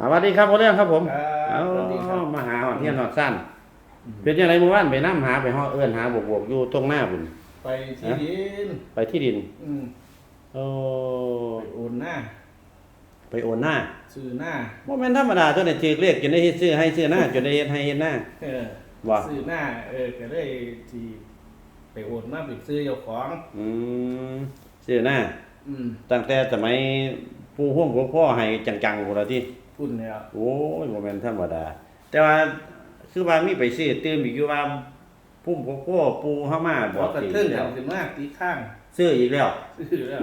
สวัสดีครับพ่อเรื่องครับผมครับเอาสวัสดีครับ มาหาหอดเทียนหอดสั้นเป็นยังไงเมื่อวานไปน้ำหาไปหอเอื้อนหาบวกบวกๆอยู่ตรงหน้าบุญไปที่ดินไปที่ดินอืมโอ้ไปโอนหน้าไปโอนหน้าซื้อหน้าว่าแม่นธรรมดาตัวนี้จืดเรียกจนได้เฮ็ดซื้อให้ซื้อหน้าจนได้เฮ็ดให้เฮ็ดหน้า เออว่า ซื้อหน้า เออก็เลยที่ไปโอนมาเป็นซื้อเจ้าของ อืมซื้อหน้า อืมตั้งแต่สมัยผู้ห่วงพวกพ่อให้จังๆพุ่นละที่ พุ่นแล้วโอ้ยบ่แม่นธรรมดา แต่ว่าคือว่ามีไปซื้อตื่มอีกอยู่ว่าพุ่มพวกพ่อปูเฮามาบบออกกกระสิเทิงแล้กัวนขึ้นมาตีข้างซื้ออีกแล้ว ซื้อแล้ว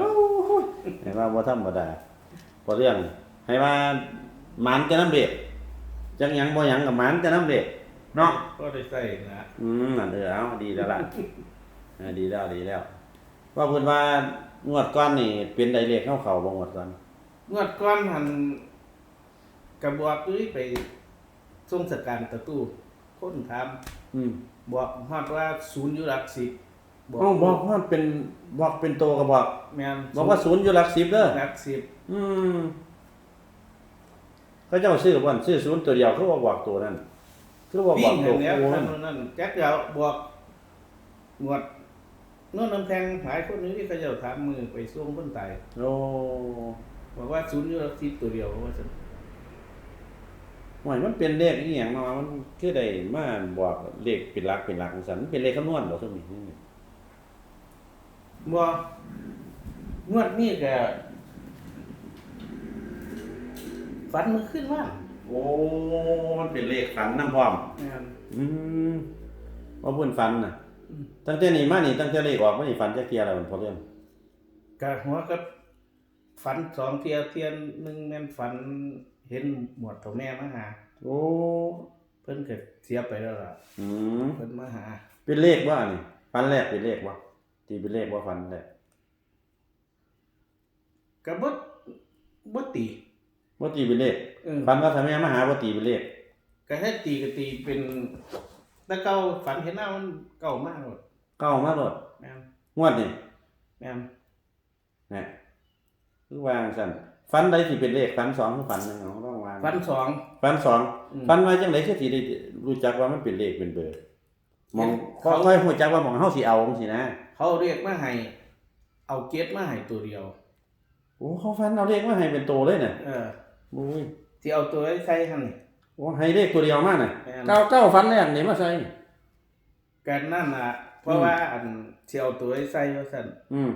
เห็นว่าบ่ธรรมดาพอเรื่องให้ว่าหมันจะน้ำเด็กจังหยังบ่หยังกับหมันจะน้ำเด็กเนาะ ก็ได้ใส่นะอืมนั่นเด้อเอาดีแล้วล่ะ เออดีแล้วดีแล้ว ว่าเพิ่นว่างวดก่อนนี่เป็นไดเลขเข้าเขาบ่งวดก่อน งวดก้อนหัน กระบอกด้วยไปส่งสการตะตู้คนถามอืมบอกฮอดว่าศูนย์อยู่หลักสิบเอ้าบอกว่าเป็นบอกเป็นโตก็บอก แม่นบอกว่าศูนย์อยู่หลัก10เด้อหลักสิบอืมเขาเจ้าซื้อบ่อนซื้อศูนย์ตัวเดียวคือว่าบอกตัวนั้นคือว่าบวิ่องกอตัวย่างเนี้ยกูท่านั่นนนั่นแจ็คเดียวบอกหนวดโน่นน้ำแทงหลายคนนี้ที่เขาเจะถามมือไปส่วงเพิ่นตายโอ้บอกว่าศูนย์อยู่หลักสิบตัวเดียวว่าซั่น หวยมันเป็นเลขอีหยังเนาะมันคือได้มาบอกเลขเป็นหลักเป็นหลักจังซั่นมันเป็นเลขคำนวณบ่ซุนี่บ่งวดนี้ก็ฝันมันขึ้นว่าโอ้มันเป็นเลขฝันนำพร้อมแม่นอืมว่าเพิ่นฝันน่ะอืมตั้งแต่นี้มานี่ตั้งแต่เลขออกมานี่ฝันจักเที่ยแล้วมันพอเรื่องกะหัวกับฝันสองเทียเทียนหนึงแม่นฝัน เห็นหมวดตัวแม่มาหาโอ้เพิ่นก็เสียไปแล้วล่ะอืมเพิ่นมาหาเป็นเลขว่านี่ฝันแรกเป็นเลขว่าที่เป็นเลขว่าฝันแรกก็บ่บ่ตีบ่ตีเป็นเลขเออฝันว่าถ้าแม่มาหาบ่ตีเป็นเลขก็ให้ตีก็ตีเป็นแต่เก่าฝันเห็นหน้ามันเก่ามากเลยเก้ามาโลดแม่นงวดนี่แม่น นะคือวางซั่น ฝันใดสิเป็นเลขฝันสองคือฝันหนึงเอาต้องวางฝันสอง ฝันสองอืมฝันว่าจังไดคือสิได้รู้จักว่ามันเป็นเลขเป็นเบอร์มองเขาค่อยๆรู้จักว่าหมองเฮาสิเอาจังซี่นะเขาเรียกมาให้เอาเกตมาให้ตัวเดียว โอ้เขาฝันเอาเลขมาให้เป็นโตเลยน่ะเออโอ้ยที่เอาตัวไอ้ใส่หั่นนี่โอ้ให้เลขตัวเดียวมาน่ะแม่นเก้าเก้าฝันแรกนี่มาใส่ กันนั่นน่ะเพราะว่าอันที่เอาตัวไอ้ใส่ว่าซั่นอืม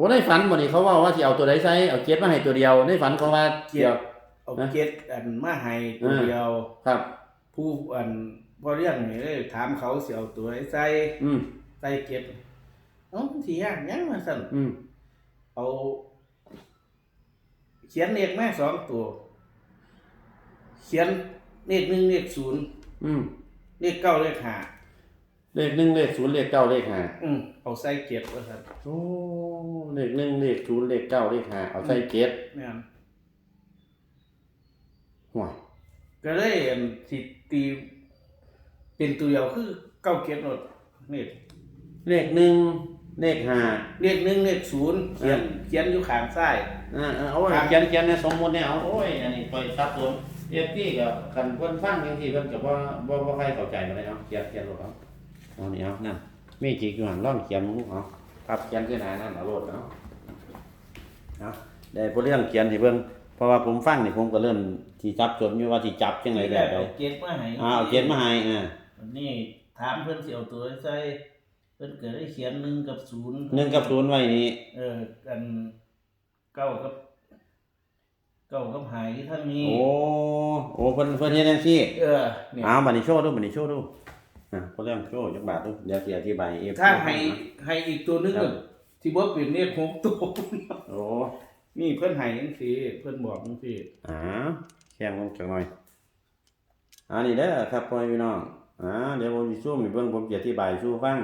โอ้ในฝันบ่นี่เขาเว่าว่าสิเอาตัวใดใส่เอาเจ็ดมาให้ตัวเดียว ในฝันเขาว่าเกีเดียยวเอาเกตอันมาให้ตัวเดียวครับ ผู้อันพอเรื่องนี่เลยถามเขาสิเอาตัวไอ้ใส่อืมใส่เกตเอ้าสิยากหยังว่าซั่นอืมเอาเขียนเลขแม่สองตัว เขียนเลขหนึ่งเลขศูนย์อืมเลขเก้าเลขห้า เลขหนึ่งเลขศูนย์เลขเก้าเลขห้าอืมเอาใส่เก็บว่าซั่นโอ้เลขหนึ่งเลขศูนย์เลขเก้าเลขห้าเอาใส่เจ็ดแม่นห่วยก็เลยอันสิตี เป็นตัวเดียวคือเก้าเก็บหมดนี่เลขหนึ่งเลขห้าเลขหนึ่งเลขศูนย์เขียนเขียนอยู่ข้างซ้าย อ่าอ่าโอ้ยเขียนเขียนในสมมุติเนี่ยเอาโอ้ยอันนี้ไปซับสนเอฟที่กับคันเพิ่นฟังจังซี่เพิ่นก็บ่บ่บ่ใครเข้าใจบ่ได้เนาะเขียนเขียนโลดเอา เอานี่เอานั่นมีจิกอยู่หั่นลองเขียนมึงเอาครับเขียนคือหน้านั่นเอาโลดเอาเอาได้บ่เรื่องเขียนให้เบิ่งเพราะว่าผมฟังนี่ผมก็เริ่มสิจับจนอยู่ว่าสิจับจังได๋แล้ได้เอาเก็บมาให้อ่าเอาเขียนมาให้อ่าวันนี้ถามเพิ่นสิเอาตัวใส่เพิ่นก็ได้เขียนหนึ่งกับศูนย์หนึ่งกับศูนย์ไว้นี่เออกันเก้ากับเก้ากับหายที่ท่านนี้โอ้โอ้เพิ่นเพิ่นเฮ็ดจังซี่ เออเนี่ยเอาบัดนี้โชว์ดูบัดนี้โชว์ดู อะบ่เรื่องโชว์จักบาทดูเดี๋ยวสิอธิบาย F ถ้าให้ให้อีกตัวนึงก็ที่บ่เป็นเนี่ยหกตัวโอ้นี่เพิ่นให้จังซี่เพิ่นบอกจังซี่อ่าแข่งลงจักหน่อยอ่านี่เด้อครับพ่อพี่น้องอ่าเดี๋ยวผมสิซูมให้เบิ่งผมจะอธิบายสู่ฟัง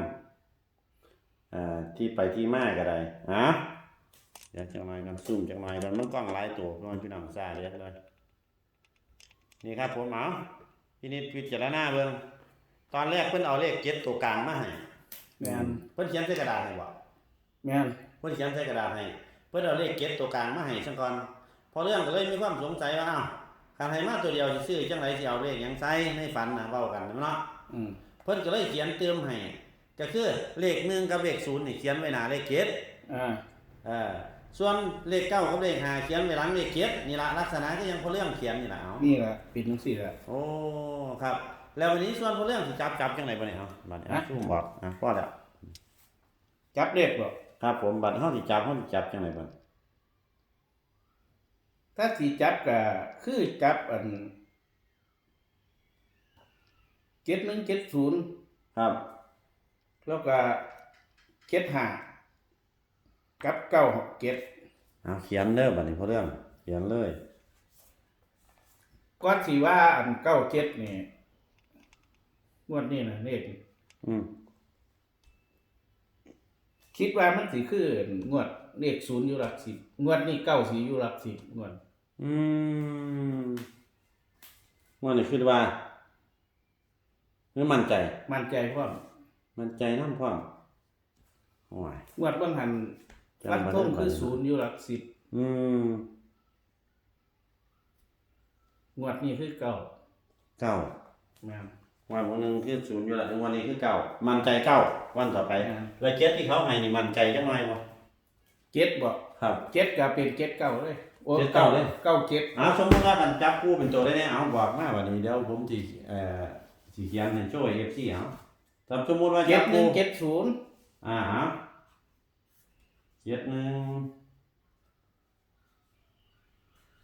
อ่าที่ไปที่มาก็ได้อ่าเดี๋ยวจักหน่อยกันซูมจักหน่อยกันมันกล้องหลายตัวพ่อพี่น้องซ่าเรียกเลยนี่ครับผมเอาพินิจพิจารณาเบิ่ง ตอนแรกเพิ่นเอาเลขเจ็ดตัวกลางมาให้แม่นเพิ่นเขียนใส่กระดาษให้บ่แม่นเพิ่นเขียนใส่กระดาษให้เพิ่นเอาเลขเก็บตัวกลางมาให้ซะก่อนพพอเรื่องก็เลยมีความสงสัยว่าอ้าวคันให้มาตัวเดียวสิซื้อจังไดสิเอาเลขหยังใส่ในฝันน่ะเว้ากันเนาะอืมเพิ่นก็เลยเขียนเติมให้ก็คือเลขหนึ่งกับเลขศูนย์นี่เขียนไว้หน้าเลขเจ็ดอ่าเออส่วนเลขเก้ากับเลขห้าเขียนไว้หลังเลขเจ็ดนี่ละลักษณะก็ยังพอเรื่องเขียนนี่ละเอานี่ล่ะเป็นจังซี่ล่ะโอ้ครับ แล้ววันนี้ส่วนพอเรื่องสิจับจับจังไหนบ่เนี่ยเอาบัดนี้ฮะ ซุ่มบอกอะพอแล้วจับเลขบ่ครับผมบัดเฮาสิจับเฮาสิจับจังไหนบ่ถ้าสิจับก็คือจับอัน7170ครับ แล้วก็เจ็ดห้ากับเก้าเจ็ดเอาเขียนเด้อบัดนี้พอเรื่อง เขียนเลยก้อนสีว่าอันเก้าเจ็ดนี่ งวดนี้นะเลขอืมคิดว่ามันสิคืองวดเลขศูนย์อยู่หลักสิบงวดนี้เก้าสีอยู่หลักสิบงวดอืมว่านี่คิดว่าหรือมั่นใจ มั่นใจพร้อมมั่นใจนำพร้อมโอ้ยงวดบางหันจำวัดบ่ท่งได้คือศูนย์อยู่หลักสิบอืมงวดนี้คือเก้าเก้าแม่น วันวันหนึงคือศูนย์อยู่แล้ววันนี้คือเก้ามั่นใจเก้าวันต่อไปอ่าแล้วเจ็ดที่เขาให้นี่มั่นใจจังหน่อยบ่เจ็ดบอกครับ เจ็ดก็เป็นเจ็ดเก้าเลยโอ้เจ็ดเก้าเลย เก้าเจ็ดเอาสมมุติว่ากันจับคู่เป็นตัวได้แน่เอาบอกมาวันนี้เดี๋ยวผมสิเอ่อสิเขียนให้ช่วย FC เอาถ้าสมมุติว่าเจ็จัดบหนึ่คู่งเจ็ดศูนย์อ่าฮะเจ็ดหนึ่ง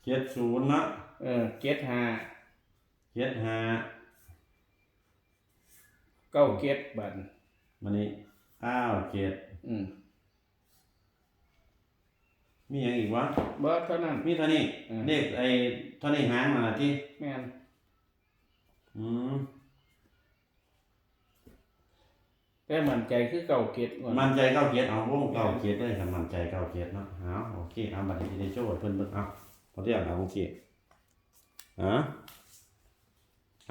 เจ็ดศูนย์นะเออเจ็ดห้าเจ็ดห้า เก้าเจ็ดบันวันนี้เก้าเจ็ดอืมมีอย่างอีกวะบ่เท่านั้น มีเท่านี้อืม เลขไอ้เท่านี้หางมาที่แม่นอืมแต่มั่นใจคือเก้าเจ็ดงวดมันใจเก้าเกียรติเอาวงเก้าเกียรติเลยครับมันใจเก้าเกียรติเนาะเอาโอเคเอาบัตรที่ได้โจ้เพิ่นเบิ่งเอาพอเรียกเอาของที่อะ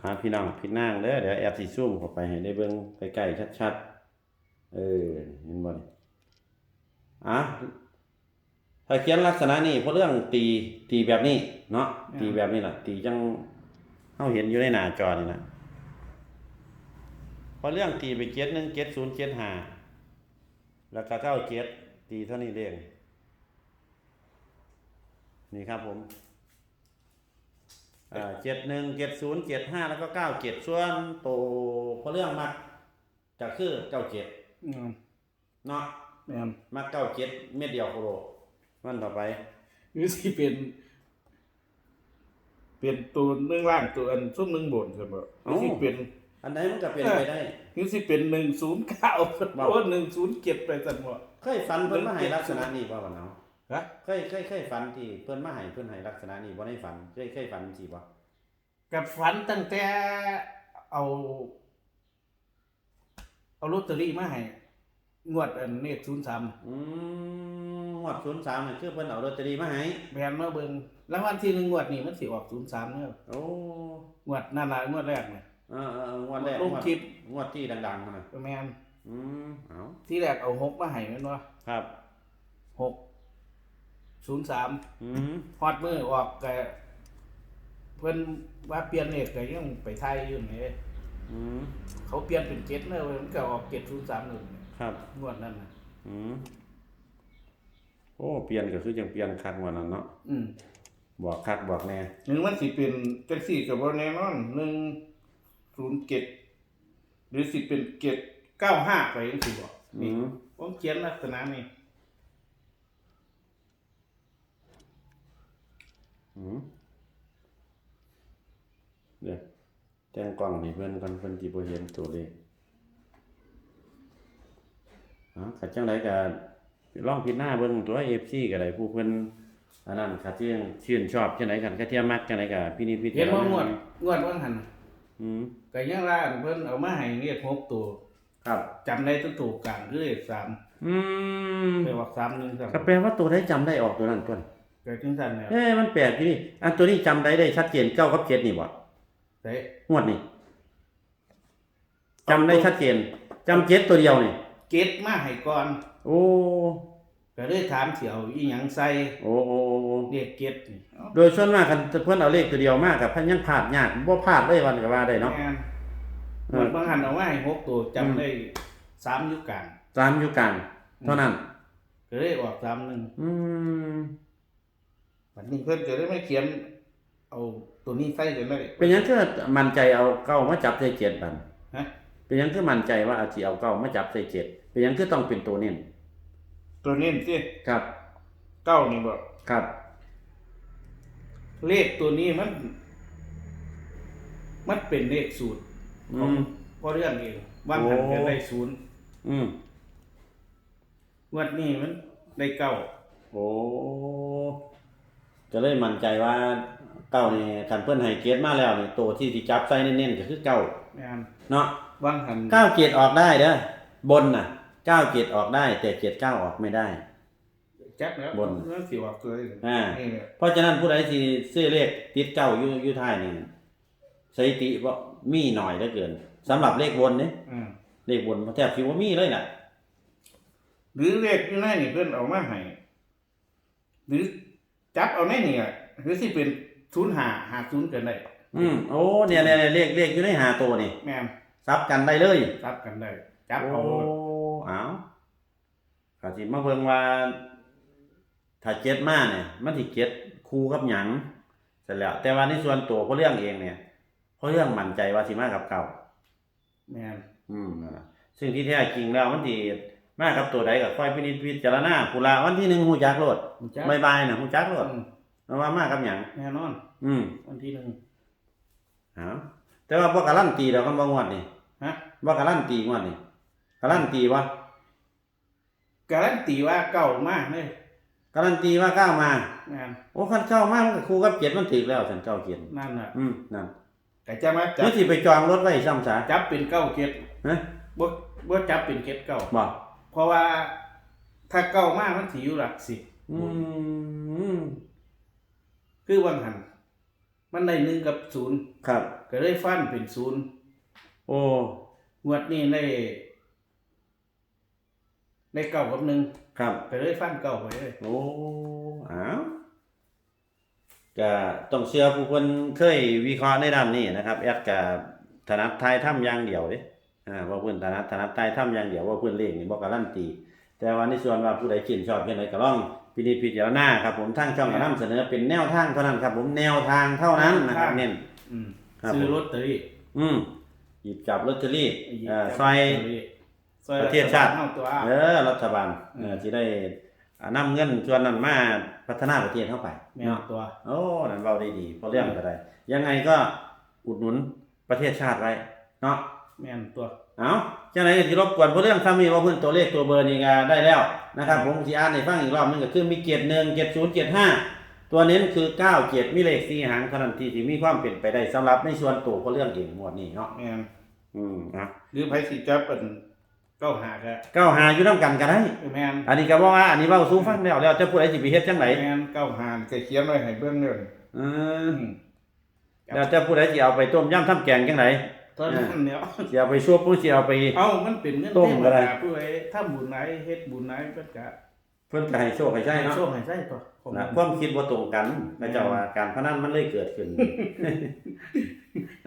อ่าพี่น้องพี่นางเด้อเดี๋ยวแอบสิซูมเข้าไปให้ได้เบิ่งใกล้ๆชัดๆ เออเห็นบ่นี่อะถ้าเขียนลักษณะนี้เพราะเรื่องตีตีแบบนี้ เนาะตีแบบนี้ล่ะ ตีจังเฮาเห็นอยู่ในหน้าจอนี่นะเพราะเรื่องตีไปเจ็ดหนึ่งเจ็ดศูนย์เจ็ดห้าแล้วก็เก้าเจ็ดตีเท่านี้เองนี่ครับผมอ่า เจ็ดหนึ่งเจ็ดศูนย์เจ็ดห้าแล้วก็เก้าเจ็ดส่วนโตเพราะเรื่องมักจะคือเก้าเจ็ดอืมเนาะแม่นมักเก้าเจ็ดเม็ดเดียวโคโลวันต่อไปหรือสิเป็น เป็นตัวหนึ่งล่างตัวอันซุ่มหนึ่งบนใช่ไหมหรือสิเป็นอันไหนมันก็เป็นไปได้หรือสิเป็นหนึ่งศูนย์เก้าเพราะว่าหนึ่งศูนย์เจ็ดไปสั่นหมดเคยฝันเพิ่นมาให้ลักษณะนี้บ่วันเนาะ ฮะเคยเคยเคยฝันที่เพิ่นมาให้เพิ่นให้ลักษณะนี้บ่ได้ฝันเคยเคยฝันสิบ่กับฝันตั้งแต่เอา เอาลอตเตอรี่มาให้งวดอันเลขศูนย์สามอืมงวด03นี่คือเพิ่นเอาลอตเตอรี่มาให้แบนมาเบิ่งรางวัลที่หนึ่งงวดนี้มันสิออกศูนย์สามเนอะโอ้งวดนั่นละงวดแรกเนี่ยเออเออเอองวดแรกลงงวดคลิปงวดที่ดังๆนั่นน่ะแมนอืมเอาที่แรกเอาหกมาให้แม่นว่าครับหก ศูนย์สามอืมฮอดมือออกก็เพิ่นว่าเปลี่ยนเลขก็ยังไปไทยอยู่นี่อืมเขาเปลี่ยนเป็นเจ็ดเนอะมันก็ออกเจ็ดศูนย์สามหนึ่งครับงวดนั้นน่ะ อืมโอ้เปลี่ยนก็คือจังเปลี่ยนคักกว่านั้นเนาะอืมบอกคักบอกแน่หนึ่งมันสิเป็นจังสี่กับว่าแน่นอนหนึ่งศูนย์เจ็ดหรือสิเป็นเจ็ดเก้าห้าไปยังสิบอกอืนี่มผมเขียนลักษณะนี้ อืม เดี๋ยวแต่งกล้องนี่เพิ่นกันเพิ่นสิบ่เห็นตัวเลขอ๋อขัดจังไดก็ลองพิจารณาเบิ่งตัว FC ก็ได้ผู้เพิ่นอันนั้นขัดที่ชื่นชอบจังไดกันก็เทียมมักจังไดก็พินิจพิเห็จานรว่างวดณางวดว่างหันน่ะอืมก็ยังล่าเพิ่นเอามาให้เรียกหกตัวครับจำได้ตัวตัวกลางคือเลขสามอืมไปว่าสามหนึ่งสามก็แปลว่าตัวได้จำได้ออกตัวนั้นตัวนั้น เกิดขึ้นทันแล้วเอ้ยมันแปลกที่นี่อันตัวนี้จำได้ได้ชัดเจนเก้ากับเจ็ดนี่บ่เด้งวดนี่จำได้ชัดเจนจำเจ็ดตัวเดียวนี่เก็ตมาให้ก่อนโอ้ก็เลยถามเสี่ยวอีหยังใส่โอ้โอ้โอ้เด็กเก็ดนี่เอ้าโดยส่วนมากคันเพิ่นเอาเลขตัวเดียวมากกับเพิ่นยังพลาดยากบ่พลาดเลยวันก็ว่าได้เนาะแม่นเอเหมืออนบางหันเอาไว้ให้หกตัวอืมจำได้สามยุคกลางสามอยู่กลางเท่านั้นก็เลยออกสามหนึ่งอืม วันนี้เพิ่นก็เลยไม่เขียน เอาตัวนี้ใส่กันเลยเป็นหยังคือมั่นใจเอาเก้ามาจับใส่เจ็ดบันฮะเป็นหยังคือมั่นใจว่าเอาสิเอาเก้ามาจับใส่เจ็ดเป็นหยังคือต้องเป็นตัวเน้นตัวนี้สิครับ เก้านี่บ่ครับ เลขตัวนี้มัน มันเป็นเลขสูตรอืของม พ่อเรื่องเองว่างหันโอ้ก็ได้ศูนย์อืมงวดนี้มันได้เก้าโอ้ ก็เลยมั่นใจว่าเก้านี่คันเพิ่นให้เกียรติมาแล้วนี่ตัวที่สิจับใส่เน้นๆก็คือเก้าแม่นเนาะว่างหันเก้าเกียรติออกได้เด้อบนน่ะเก้าเกียรติออกได้ แต่เกียรติเก้าออกไม่ได้จักแล้วบนมันสิออกเลยอ่า นี่แหละเพราะฉะนั้นผู้ใดที่ซื้อเลขติดเก้าอยู่อยู่ท้ายนี่สถิติบ่มีหน่อยเหลือเกินสำหรับเลขบนนี่อืมเลขบนแทบสิบ่มีเลยน่ะ หรือเลขอยู่ในนี่เพิ่นเอามาให้หรือ จับเอาในนี่อะหรือสิเป็นศูนย์หาหาศูนย์กันได้อืมโอ้เนี่ยเนี่ยเลขเลขอยู่ในหาตัวนี่แม่นซับกันได้เลยจับกันได้จับโอ้เอาเอาก็สิมาเบิ่งว่า ถ้าเจ็ดมาเนี่ย มันสิเจ็ดคู่กับหยังเสร็จแล้ว แต่ว่าในส่วนตัวเพราะเรื่องเองเนี่ยเพราะเรื่องมั่นใจว่าสิมากับเก่า แม่น อืมนั่นล่ะซึ่งที่แท้จริงแล้วมันสิ มากับตัวใดก็ค่อยพินิจพิจารณาผู้ละวันที่หนึ่งฮู้จักโลดรู้จัก บายบายน่ะฮู้จักโลดอืมว่ามากับหยังแน่นอน อืมวันที่หนึ่ง เอาแต่ว่าบ่การันตีดอกกันบ่งวดนี่ฮะ บ่การันตีงวดนี่การันตีว่าการันตีว่าเก่ามากเลยการันตีว่าก้าวมาแม่นโอ้คันเข้ามามันก็คู่กับเจ็ดมันถึกแล้วฉันเก้าเจ็ดนั่นน่ะอืมนั่นแต่จะมาจัแล้บวสิไปจองรถไว้ซ้ำซะจับเป็นเก้าเก็ดฮะบ่บ่จับเป็นเก็ดเก้าบ่ เพราะว่าถ้าเก้ามากมันสิอยู่หลักสิบอืมคือวังหัน มันได้หนึ่งกับศูนย์ครับ ก็เลยฟันเป็นศูนย์โอ้งวดนี้ได้ได้เก้ากับหนึ่งครับก็เลยฟันเก้าไปเลยโอ้อ้าวก็ต้องเชื่อผู้คนเคยวิเคราะห์ในด้านนี้นะครับแอดกับถนัดไทยถ้ำอย่างเดียวเด้ อ่าว่าเพิ่นถนัดถนัดไทยถ้ำอย่างเดียวว่าเพิ่นเลขนี่บ่การันตี แต่ว่าในส่วนว่าผู้ใดชื่นชอบเพียงใดก็ลองพินิจพิจารณาครับผมทางช่องก็นำเสนอเป็นแนวทางเท่านั้นครับ ผมแนวทางเท่านั้นนะครับเน้นอืมครับซื้อผมลอตเตอรี่อืมหยิบจับลอตเตอรี่หยิบเอ่อจับซอย ลอตเตอรี่ซอยประเทศชาติเท่าตัว เออรัฐบาลเออสิได้อ่านำเงินส่วนนั้นมาพัฒนาประเทศเข้าไปแม่นเนาะตัว โอ้นั่นเว้าได้ดีเพราะเรื่องก็ได้ยังไงก็อุดหนุนประเทศชาติไว้เนาะ แม่นตัว เอาจังไดก็สิรบกวนเพราะเรื่องซ้ำนี้ว่าเพิ่นตัวเลขตัวเบอร์นี่ก็ได้แล้วนะครับ ผมสิอ่านให้ฟังอีกรอบหนึงก็คือมีเกียรติ1 70 75ตัวเน้นคือ9เกียรติมีเลข4หางเท่านั้นที่สิมีความเป็นไปได้สำหรับในส่วนตัวเพราะเรื่องเองหมวดนี้เนาะแม่นอืมอะหรือไผสิจับเป็นเก้าหากะเก้าหาอยู่นํกันก็ได้ แม่นอันนี้ก็บ่ว่าอันนี้เว้าสู่ฟังแล้วแล้วจะผู้ใดสิไปเฮ็ดจังไดแม่นเก้าหานก็เขียนไว้ให้เบิ่งเด้อเออือมแล้วจะผู้ใดสิเอาไปต้มยำทำแกงจังได ตอนนั้นเนี่ยสิเอาไปซัวผู้สิเอาไป เอ้ามันเป็นเงินต้มก็ได้ เทวผู้ใดถ้าบุญไหนเฮ็ดบุญไหนเพิ่นก็เพิ่นก็ให้โชคให้ใช้เนาะโชคให้ใช้ตัวของนะมันความคิดบ่ตรงกันนะเจ้าว่าการพนันมันเลยเกิดขึ้น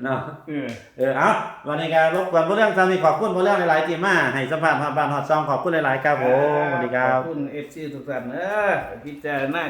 เนาะ เออ เออเอาวันนี้ก็รบกวนผู้เรื่องซ้ำนี่ขอบคุณผู้เรื่องหลายๆที่มาให้สัมภาษณ์ฮอดบ้านฮอดซองขอบคุณหลายๆครับผมสวัสดีครัขบอบคุณ FC ทุกท่านเด้อพิจารณา